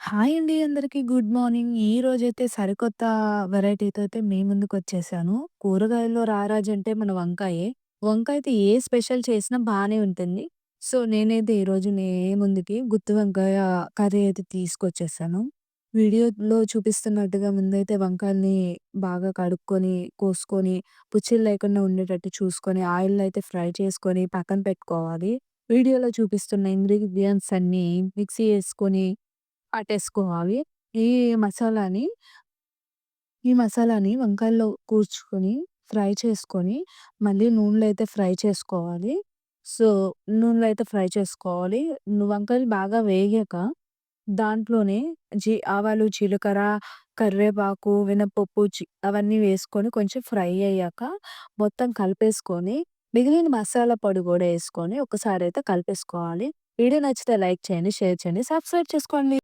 Hi అండి అందరికి good morning. ఈ రోజైతే సరికొత్త వెరైటీతో అయితే మీ ముందుకొచ్చేసాను. కూరగాయల్లో రారాజు అంటే మన వంకాయే. వంకాయతో ఏ స్పెషల్ చేసినా బానే ఉంటుంది. సో, నేనైతే ఈరోజు మీ ముందుకి గుత్తి వంకాయ కర్రీ అయితే తీసుకొచ్చేసాను. వీడియోలో చూపిస్తున్నట్టుగా ముందైతే వంకాయల్ని బాగా కడుక్కొని, కోసుకొని, పుచ్చులు లేకుండా ఉండేటట్టు చూసుకొని, ఆయిల్‌లో అయితే ఫ్రై చేసుకొని పక్కన పెట్టుకోవాలి. వీడియోలో చూపిస్తున్న ఇంగ్రీడియెంట్స్ అన్నీ మిక్సీ యేసుకొని పట్టేసుకోవాలి. ఈ మసాలాని ఈ మసాలాని వంకాయల్లో కూర్చుకొని, ఫ్రై చేసుకొని, మళ్ళీ నూనెలో అయితే ఫ్రై చేసుకోవాలి. సో, నూనెలో అయితే ఫ్రై చేసుకోవాలి. వంకాయలు బాగా వేగాక దాంట్లోనే జీ ఆవాలు, జీలకర్ర, కరివేపాకు, మినపప్పు, అవన్నీ వేసుకొని కొంచెం ఫ్రై అయ్యాక మొత్తం కలిపేసుకొని, మిగిలిన మసాలా పొడి కూడా వేసుకొని ఒకసారి అయితే కలిపేసుకోవాలి. వీడియో నచ్చితే లైక్ చేయండి, షేర్ చేయండి, సబ్స్క్రైబ్ చేసుకోండి.